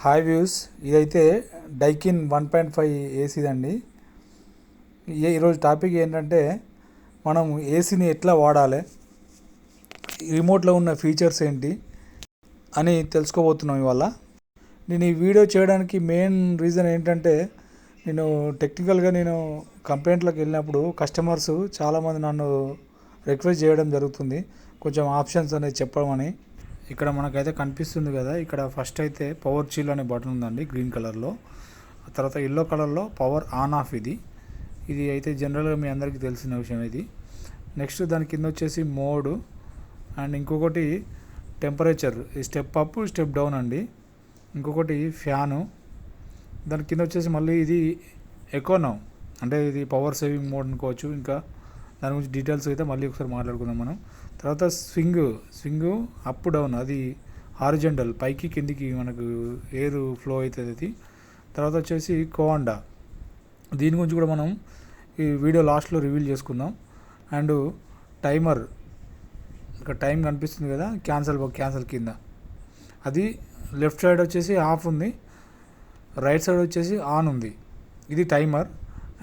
Hi views ఇదైతే Daikin one point five ఏసీదండి ఈ- ఈరోజు టాపిక్ ఏంటంటే మనం ఏసీని ఎట్లా వాడాలి రిమోట్లో ఉన్న ఫీచర్స్ ఏంటి అని తెలుసుకోబోతున్నాం ఇవాళ. నేను ఈ వీడియో చేయడానికి మెయిన్ రీజన్ ఏంటంటే నేను టెక్నికల్గా నేను కంప్లైంట్లోకి వెళ్ళినప్పుడు కస్టమర్స్ చాలామంది నన్ను రిక్వెస్ట్ చేయడం జరుగుతుంది. కొంచెం ఆప్షన్స్ అనేది చెప్పమని. ఇక్కడ మనకైతే కనిపిస్తుంది కదా ఇక్కడ ఫస్ట్ అయితే పవర్ చీల్ అనే బటన్ ఉందండి గ్రీన్ కలర్లో తర్వాత ఎల్లో కలర్లో పవర్ ఆన్ ఆఫ్ ఇది. ఇది అయితే జనరల్గా మీ అందరికీ తెలిసిన విషయం ఇది. నెక్స్ట్ దాని కింద వచ్చేసి మోడ్ అండ్ ఇంకొకటి టెంపరేచర్ ఈ స్టెప్ అప్ స్టెప్ డౌన్ అండి. ఇంకొకటి ఫ్యాను దాని కింద వచ్చేసి మళ్ళీ ఇది ఎకోనో అంటే ఇది పవర్ సేవింగ్ మోడ్ అనుకోవచ్చు. ఇంకా దాని గురించి డీటెయిల్స్ అయితే మళ్ళీ ఒకసారి మాట్లాడుకుందాం మనం. తర్వాత స్వింగ్ స్వింగ్ అప్ డౌన్ అది హారిజెంటల్ పైకి కిందికి మనకు ఎయిర్ ఫ్లో అవుతుంది అది. తర్వాత వచ్చేసి కోవాండా దీని గురించి కూడా మనం ఈ వీడియో లాస్ట్లో రివీల్ చేసుకుందాం. అండ్ టైమర్ ఇక్కడ టైం కనిపిస్తుంది కదా క్యాన్సల్ క్యాన్సల్ కింద. అది లెఫ్ట్ సైడ్ వచ్చేసి ఆఫ్ ఉంది రైట్ సైడ్ వచ్చేసి ఆన్ ఉంది. ఇది టైమర్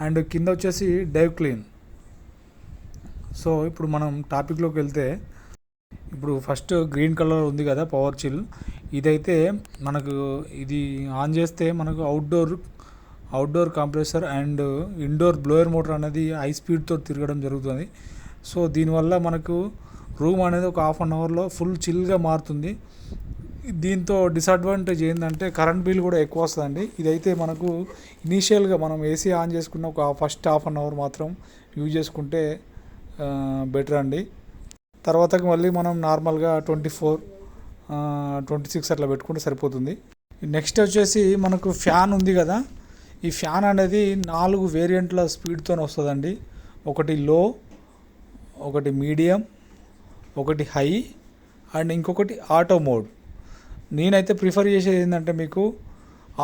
అండ్ కింద వచ్చేసి డైవ్ క్లీన్ సో ఇప్పుడు మనం టాపిక్లోకి వెళ్తే ఇప్పుడు ఫస్ట్ గ్రీన్ కలర్ ఉంది కదా పవర్ చిల్ ఇదైతే మనకు ఇది ఆన్ చేస్తే మనకు outdoor outdoor compressor and indoor blower motor అనేది హై స్పీడ్తో తిరగడం జరుగుతుంది. సో దీనివల్ల మనకు రూమ్ అనేది ఒక హాఫ్ అన్ అవర్లో ఫుల్ చిల్గా మారుతుంది. దీంతో డిసడ్వాంటేజ్ ఏంటంటే కరెంట్ బిల్ కూడా ఎక్కువ వస్తుందండి. ఇదైతే మనకు ఇనీషియల్గా మనం ఏసీ ఆన్ చేసుకున్న ఒక ఫస్ట్ హాఫ్ అన్ అవర్ మాత్రం యూజ్ చేసుకుంటే బెటర్ అండి. తర్వాతకి మళ్ళీ మనం నార్మల్గా ట్వంటీ ఫోర్ ట్వంటీ సిక్స్ అట్లా పెట్టుకుంటే సరిపోతుంది. నెక్స్ట్ వచ్చేసి మనకు ఫ్యాన్ ఉంది కదా. ఈ ఫ్యాన్ అనేది నాలుగు వేరియంట్ల స్పీడ్తో వస్తుందండి. ఒకటి లో ఒకటి మీడియం ఒకటి హై అండ్ ఇంకొకటి ఆటో మోడ్ నేనైతే ప్రిఫర్ చేసేది ఏంటంటే మీకు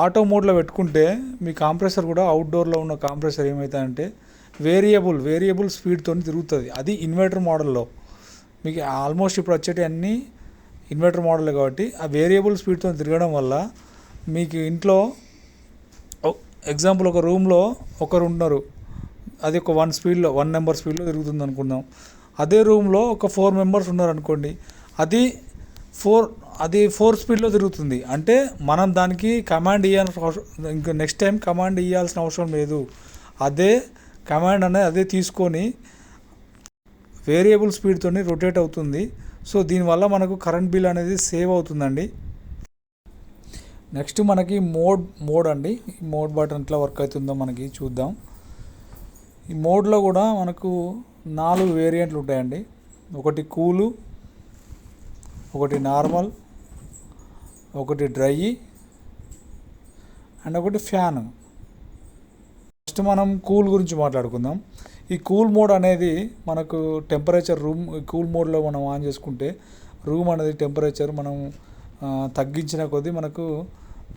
ఆటో మోడ్లో పెట్టుకుంటే మీ కాంప్రెసర్ కూడా అవుట్డోర్లో ఉన్న కాంప్రెసర్ ఏమవుతుందంటే వేరియబుల్ వేరియబుల్ స్పీడ్తో తిరుగుతుంది. అది ఇన్వర్టర్ మోడల్లో మీకు ఆల్మోస్ట్ ఇప్పుడు వచ్చేటి అన్ని ఇన్వర్టర్ మోడల్ కాబట్టి ఆ వేరియబుల్ స్పీడ్తో తిరగడం వల్ల మీకు ఇంట్లో ఎగ్జాంపుల్ ఒక రూమ్లో ఒకరు ఉన్నారు. అది ఒక వన్ స్పీడ్లో వన్ నెంబర్ స్పీడ్లో తిరుగుతుంది అనుకుందాం. అదే రూమ్లో ఒక ఫోర్ మెంబర్స్ ఉన్నారు అనుకోండి. అది ఫోర్ అది ఫోర్ స్పీడ్లో తిరుగుతుంది. అంటే మనం దానికి కమాండ్ ఇవ్వాల్సిన అవసరం ఇంకా నెక్స్ట్ టైం కమాండ్ ఇవ్వాల్సిన అవసరం లేదు. అదే కమాండ్ అనేది అదే తీసుకొని వేరియబుల్ స్పీడ్తో రొటేట్ అవుతుంది. సో దీనివల్ల మనకు కరెంట్ బిల్ అనేది సేవ్ అవుతుందండి. నెక్స్ట్ మనకి మోడ్ మోడ్ అండి. ఈ మోడ్ బటన్ ఎట్లా వర్క్ అవుతుందో మనకి చూద్దాం. ఈ మోడ్లో కూడా మనకు నాలుగు వేరియంట్లు ఉంటాయండి. ఒకటి కూలు ఒకటి నార్మల్ ఒకటి డ్రై అండ్ ఒకటి ఫ్యాన్. ఫస్ట్ మనం కూల్ గురించి మాట్లాడుకుందాం. ఈ కూల్ మోడ్ అనేది మనకు టెంపరేచర్ రూమ్ కూల్ మోడ్లో మనం ఆన్ చేసుకుంటే రూమ్ అనేది టెంపరేచర్ మనం తగ్గించిన కొద్దీ మనకు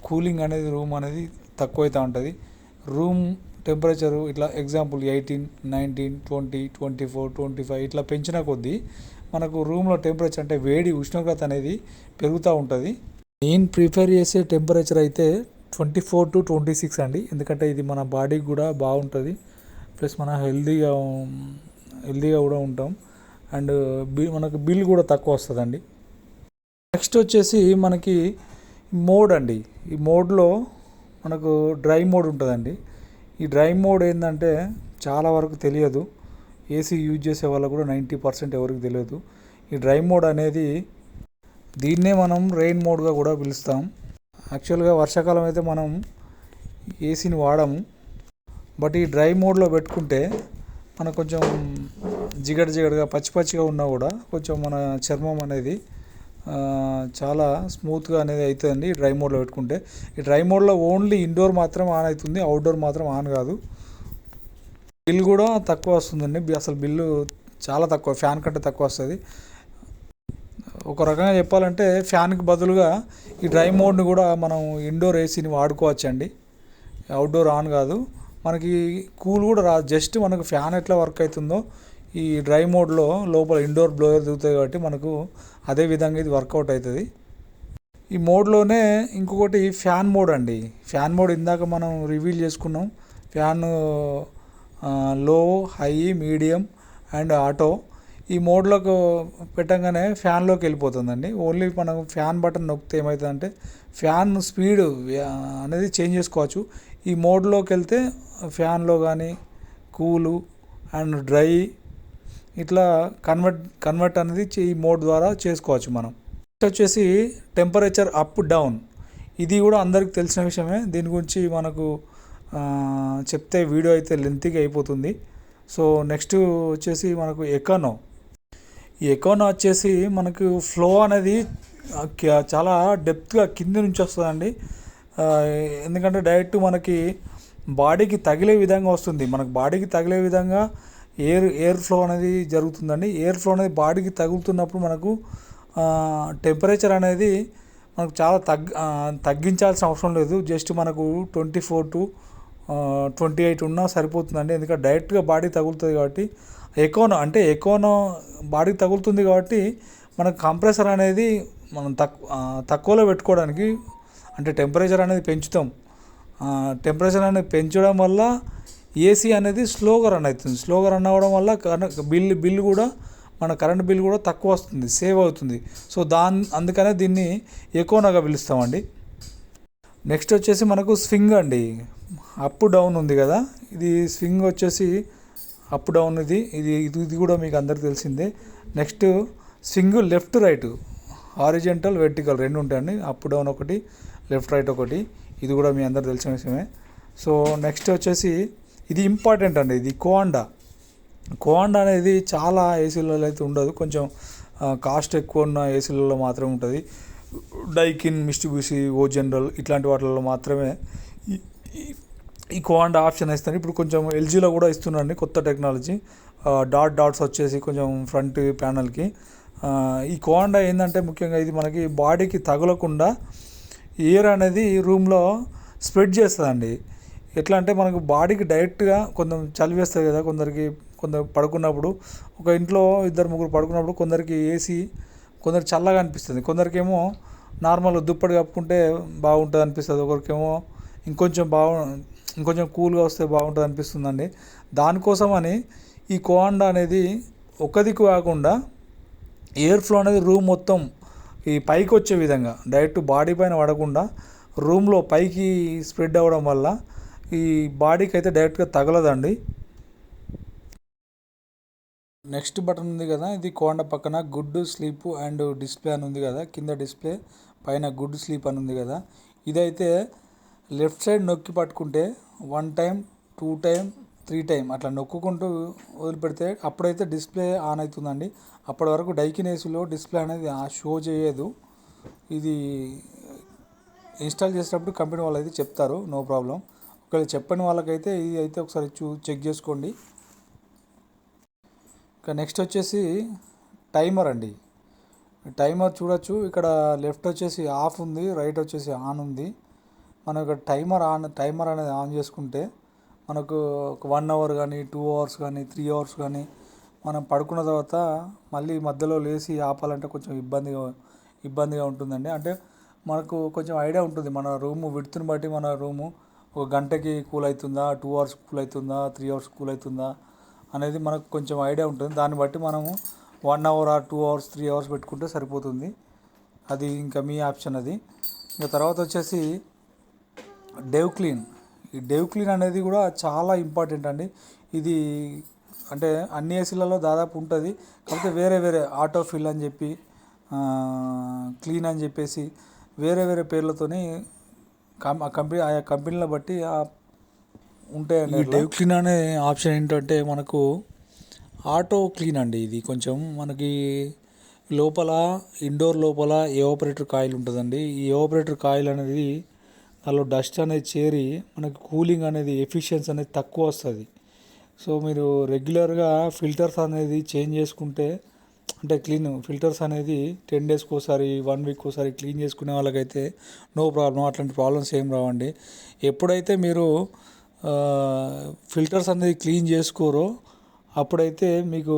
కూలింగ్ అనేది రూమ్ అనేది తక్కువైతే ఉంటుంది. రూమ్ టెంపరేచర్ ఇట్లా example eighteen nineteen twenty twenty four twenty five ఇట్లా పెంచిన కొద్దీ మనకు రూమ్లో టెంపరేచర్ అంటే వేడి ఉష్ణోగ్రత అనేది పెరుగుతూ ఉంటుంది. నేను ప్రిఫర్ చేసే టెంపరేచర్ అయితే twenty four to twenty six అండి. ఎందుకంటే ఇది మన బాడీకి కూడా బాగుంటుంది. ప్లస్ మన హెల్దీగా హెల్దీగా కూడా ఉంటాం. అండ్ బిల్ మనకు బిల్ కూడా తక్కువ వస్తుందండి. నెక్స్ట్ వచ్చేసి మనకి మోడ్ అండి. ఈ మోడ్లో మనకు డ్రై మోడ్ ఉంటుందండి. ఈ డ్రై మోడ్ ఏంటంటే చాలా వరకు తెలియదు. ఏసీ యూజ్ చేసే వాళ్ళకు కూడా నైంటీ పర్సెంట్ ఎవరికి తెలియదు. ఈ డ్రై మోడ్ అనేది దీన్నే మనం రెయిన్ మోడ్గా కూడా పిలుస్తాం. యాక్చువల్గా వర్షాకాలం అయితే మనం ఏసీని వాడము. బట్ ఈ డ్రై మోడ్లో పెట్టుకుంటే మనకు కొంచెం జిగడ జిగడగా పచ్చి పచ్చిగా ఉన్నా కూడా కొంచెం మన చర్మం అనేది చాలా స్మూత్గా అనేది అవుతుందండి ఈ డ్రై మోడ్లో పెట్టుకుంటే. ఈ డ్రై మోడ్లో ఓన్లీ ఇండోర్ మాత్రం ఆన్ అవుతుంది అవుట్డోర్ మాత్రం ఆన్ కాదు. బిల్ కూడా తక్కువ వస్తుందండి. అసలు బిల్లు చాలా తక్కువ ఫ్యాన్ కంటే తక్కువ వస్తుంది. ఒక రకంగా చెప్పాలంటే ఫ్యాన్కి బదులుగా ఈ డ్రై మోడ్ని కూడా మనం ఇండోర్ ఏసీని వాడుకోవచ్చండి. అవుట్డోర్ ఆన్ కాదు. మనకి కూల్ కూడా రా జస్ట్ మనకు ఫ్యాన్ ఎట్లా వర్క్ అవుతుందో ఈ డ్రై మోడ్లో లోపల ఇండోర్ బ్లోయర్ దిగుతాయి కాబట్టి మనకు అదే విధంగా ఇది వర్కౌట్ అవుతుంది. ఈ మోడ్లోనే ఇంకొకటి ఫ్యాన్ మోడ్ అండి. ఫ్యాన్ మోడ్ ఇందాక మనం రివీల్ చేసుకున్నాం. ఫ్యాన్లో హై మీడియం అండ్ ఆటో ఈ మోడ్లోకి పెట్టంగానే ఫ్యాన్లోకి వెళ్ళిపోతుందండి. ఓన్లీ మనం ఫ్యాన్ బటన్ నొక్కితే ఏమవుతుందంటే ఫ్యాన్ స్పీడ్ అనేది చేంజ్ చేసుకోవచ్చు. ఈ మోడ్లోకి వెళ్తే ఫ్యాన్లో కానీ కూలు అండ్ డ్రై ఇట్లా కన్వర్ట్ కన్వర్ట్ అనేది ఈ మోడ్ ద్వారా చేసుకోవచ్చు మనం. నెక్స్ట్ వచ్చేసి టెంపరేచర్ అప్ డౌన్. ఇది కూడా అందరికి తెలిసిన విషయమే. దీని గురించి మనకు చెప్తే వీడియో అయితే లెంతీగా అయిపోతుంది. సో నెక్స్ట్ వచ్చేసి మనకు ఎకానో. ఈ వచ్చేసి మనకు ఫ్లో అనేది చాలా డెప్త్గా కింద నుంచి వస్తుందండి. ఎందుకంటే డైరెక్ట్ మనకి బాడీకి తగిలే విధంగా వస్తుంది. మనకు బాడీకి తగిలే విధంగా ఎయిర్ ఎయిర్ ఫ్లో అనేది జరుగుతుందండి. ఎయిర్ ఫ్లో అనేది బాడీకి తగులుతున్నప్పుడు మనకు టెంపరేచర్ అనేది మనకు చాలా తగ్ తగ్గించాల్సిన అవసరం లేదు. జస్ట్ మనకు twenty four to twenty eight ఉన్నా సరిపోతుందండి. ఎందుకంటే డైరెక్ట్గా బాడీ తగులుతుంది కాబట్టి ఎకోనో అంటే ఎకోనో బాడీకి తగులుతుంది కాబట్టి మనకు కంప్రెసర్ అనేది మనం తక్కువ తక్కువలో పెట్టుకోవడానికి అంటే టెంపరేచర్ అనేది పెంచుతాం. టెంపరేచర్ అనేది పెంచడం వల్ల ఏసీ అనేది స్లోగా రన్ అవుతుంది. స్లోగా రన్ అవ్వడం వల్ల కరెంట్ బిల్ బిల్ కూడా మన కరెంట్ బిల్ కూడా తక్కువ వస్తుంది సేవ్ అవుతుంది. సో దాని అందుకనే దీన్ని ఎకోనోగా పిలుస్తామండి. నెక్స్ట్ వచ్చేసి మనకు స్వింగ్ అండి. అప్ డౌన్ ఉంది కదా ఇది స్వింగ్ వచ్చేసి అప్ డౌన్ ఇది ఇది ఇది ఇది కూడా మీకు అందరికి తెలిసిందే. Next single left right horizontal vertical రెండు ఉంటాయండి. అప్ డౌన్ ఒకటి లెఫ్ట్ రైట్ ఒకటి. ఇది కూడా మీ అందరు తెలిసిన విషయమే. సో నెక్స్ట్ వచ్చేసి ఇది ఇంపార్టెంట్ అండి ఇది కోండా. కోండా అనేది చాలా ఏసీలలో అయితే ఉండదు. కొంచెం కాస్ట్ ఎక్కువ ఉన్న ఏసీలలో మాత్రమే ఉంటుంది. డైకిన్ మిస్టిబుసి ఓ జనరల్ ఇట్లాంటి వాటిల్లో మాత్రమే. ఈ- ఈ- కోండా ఆప్షన్ ఇస్తాను ఇప్పుడు కొంచెం ఎల్జీలో కూడా ఇస్తున్నారండి కొత్త టెక్నాలజీ డాట్ డాట్స్ వచ్చేసి కొంచెం ఫ్రంట్ ప్యానల్కి ఈ కోండా ఏంటంటే ముఖ్యంగా ఇది మనకి బాడీకి తగలకుండా ఎయిర్ అనేది రూమ్లో స్ప్రెడ్ చేస్తుందండి. ఎట్లా అంటే మనకు బాడీకి డైరెక్ట్గా కొంచెం చలి వేస్తుంది కదా కొందరికి కొందరు పడుకున్నప్పుడు. ఒక ఇంట్లో ఇద్దరు ముగ్గురు పడుకున్నప్పుడు కొందరికి ఏసీ కొందరు చల్లగా అనిపిస్తుంది. కొందరికేమో నార్మల్ దుప్పటి కప్పుకుంటే బాగుంటుంది అనిపిస్తుంది ఒకరికేమో ఇంకొంచెం బాగు ఇంకొంచెం కూల్గా వస్తే బాగుంటుంది అనిపిస్తుందండి. దానికోసమని ఈ కోండా అనేది ఒక దిక్కు కాకుండా ఎయిర్ ఫ్లో అనేది రూమ్ మొత్తం ఈ పైకి వచ్చే విధంగా డైరెక్ట్ బాడీ పైన పడకుండా రూమ్లో పైకి స్ప్రెడ్ అవ్వడం వల్ల ఈ బాడీకి అయితే డైరెక్ట్గా తగలదండి. నెక్స్ట్ బటన్ ఉంది కదా ఇది కోండ పక్కన గుడ్ స్లీప్ అండ్ డిస్ప్లే అని ఉంది కదా కింద డిస్ప్లే పైన గుడ్ స్లీప్ అని ఉంది కదా. ఇదైతే లెఫ్ట్ సైడ్ నొక్కి పట్టుకుంటే one time two time three time అట్లా నొక్కుకుంటూ వదిలిపెడితే అప్పుడైతే డిస్ప్లే ఆన్ అవుతుందండి. అప్పటి వరకు డైకిన్ ఏసీలో డిస్ప్లే అనేది ఆ షో చేయదు. ఇది ఇన్స్టాల్ చేసేటప్పుడు కంపెనీ వాళ్ళు అయితే చెప్తారు నో ప్రాబ్లం. ఒకవేళ చెప్పని వాళ్ళకైతే ఇది అయితే ఒకసారి చూ చెక్ చేసుకోండి. ఇక నెక్స్ట్ వచ్చేసి టైమర్ అండి. టైమర్ చూడొచ్చు. ఇక్కడ లెఫ్ట్ వచ్చేసి ఆఫ్ ఉంది రైట్ వచ్చేసి ఆన్ ఉంది. మనం ఇక్కడ టైమర్ ఆన్ టైమర్ అనేది ఆన్ చేసుకుంటే మనకు ఒక వన్ అవర్ కానీ టూ అవర్స్ కానీ త్రీ అవర్స్ కానీ మనం పడుకున్న తర్వాత మళ్ళీ మధ్యలో లేచి ఆపాలంటే కొంచెం ఇబ్బందిగా ఇబ్బందిగా ఉంటుందండి. అంటే మనకు కొంచెం ఐడియా ఉంటుంది. మన రూము విడుతుని బట్టి మన రూము ఒక గంటకి కూల్ అవుతుందా టూ అవర్స్ కూల్ అవుతుందా త్రీ అవర్స్ కూల్ అవుతుందా అనేది మనకు కొంచెం ఐడియా ఉంటుంది. దాన్ని బట్టి మనము one hour or two hours three hours పెట్టుకుంటే సరిపోతుంది. అది ఇంకా మీ ఆప్షన్ అది. ఇంకా తర్వాత వచ్చేసి డేవ్ క్లీన్. ఈ డేవ్ క్లీన్ అనేది కూడా చాలా ఇంపార్టెంట్ అండి. ఇది అంటే అన్ని ఏసీలలో దాదాపు ఉంటుంది. కాకపోతే వేరే వేరే ఆటో ఫిల్ అని చెప్పి క్లీన్ అని చెప్పేసి వేరే వేరే పేర్లతోని కం ఆ కంపెనీ ఆయా కంపెనీల బట్టి ఉంటాయండి డేవ్ క్లీన్ అనే ఆప్షన్ ఏంటంటే మనకు ఆటో క్లీన్ అండి ఇది కొంచెం. మనకి లోపల ఇండోర్ లోపల ఏవాపరేటర్ కాయిల్ ఉంటుందండి. ఈ ఏవాపరేటర్ కాయిల్ అనేది దానిలో డస్ట్ అనేది చేరి మనకి కూలింగ్ అనేది ఎఫిషియన్సీ అనేది తక్కువ వస్తుంది. సో మీరు రెగ్యులర్గా ఫిల్టర్స్ అనేది చేంజ్ చేసుకుంటే అంటే క్లీన్ ఫిల్టర్స్ అనేది టెన్ డేస్కి ఒకసారి వన్ వీక్ ఒకసారి క్లీన్ చేసుకునే వాళ్ళకైతే నో ప్రాబ్లం అట్లాంటి ప్రాబ్లమ్స్ ఏం రావండి. ఎప్పుడైతే మీరు ఫిల్టర్స్ అనేది క్లీన్ చేసుకోరో అప్పుడైతే మీకు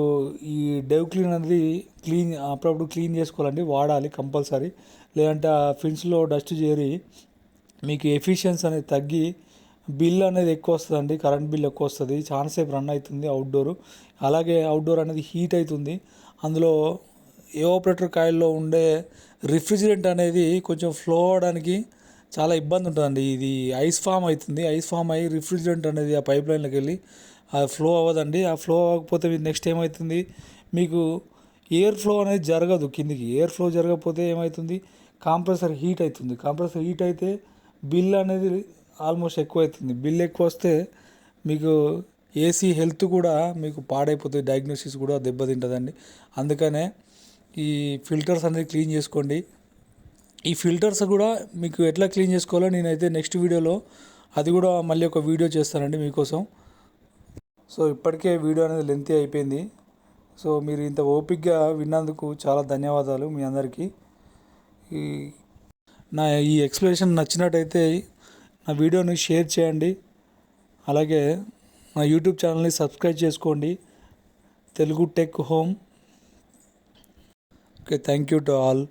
ఈ డెవ్ క్లీన్ అనేది క్లీన్ అప్పుడప్పుడు క్లీన్ చేసుకోవాలండి వాడాలి కంపల్సరీ. లేదంటే ఆ ఫిన్స్లో డస్ట్ చేరి మీకు ఎఫిషియన్సీ అనేది తగ్గి బిల్ అనేది ఎక్కువ వస్తుందండి కరెంట్ బిల్ ఎక్కువ వస్తుంది చాలాసేపు రన్ అవుతుంది అవుట్డోర్ అలాగే అవుట్డోర్ అనేది హీట్ అవుతుంది. అందులో ఏవోపరేటర్ కాయిల్లో ఉండే రిఫ్రిజిరెంట్ అనేది కొంచెం ఫ్లో అవడానికి చాలా ఇబ్బంది ఉంటుందండి. ఇది ఐస్ ఫామ్ అవుతుంది. ఐస్ ఫామ్ అయ్యి రిఫ్రిజిరెంట్ అనేది ఆ పైప్ లైన్లోకి వెళ్ళి అది ఫ్లో అవ్వదండి. ఆ ఫ్లో అవ్వకపోతే నెక్స్ట్ ఏమవుతుంది? మీకు ఎయిర్ ఫ్లో అనేది జరగదు కిందికి. ఎయిర్ ఫ్లో జరగకపోతే ఏమవుతుంది? కాంప్రెసర్ హీట్ అవుతుంది. కాంప్రెసర్ హీట్ అయితే బిల్ అనేది ఆల్మోస్ట్ ఎక్కువ అవుతుంది బిల్ ఎక్కువ వస్తే మీకు ఏసీ హెల్త్ కూడా మీకు పాడైపోతుంది డయాగ్నోసిస్ కూడా దెబ్బతింటుందండి. అందుకనే ఈ ఫిల్టర్స్ అనేది క్లీన్ చేసుకోండి. ఈ ఫిల్టర్స్ కూడా మీకు ఎట్లా క్లీన్ చేసుకోవాలో నేనైతే నెక్స్ట్ వీడియోలో అది కూడా మళ్ళీ ఒక వీడియో చేస్తానండి మీకోసం. సో ఇప్పటికే వీడియో అనేది లెంతీ అయిపోయింది. సో మీరు ఇంత ఓపిక్గా విన్నందుకు చాలా ధన్యవాదాలు మీ అందరికీ. ఈ నా ఈ ఎక్స్ప్లెనేషన్ నచ్చినట్టయితే నా వీడియోని షేర్ చేయండి. అలాగే నా యూట్యూబ్ ఛానల్ని సబ్స్క్రైబ్ చేసుకోండి. Telugu tech home. Okay thank you to all.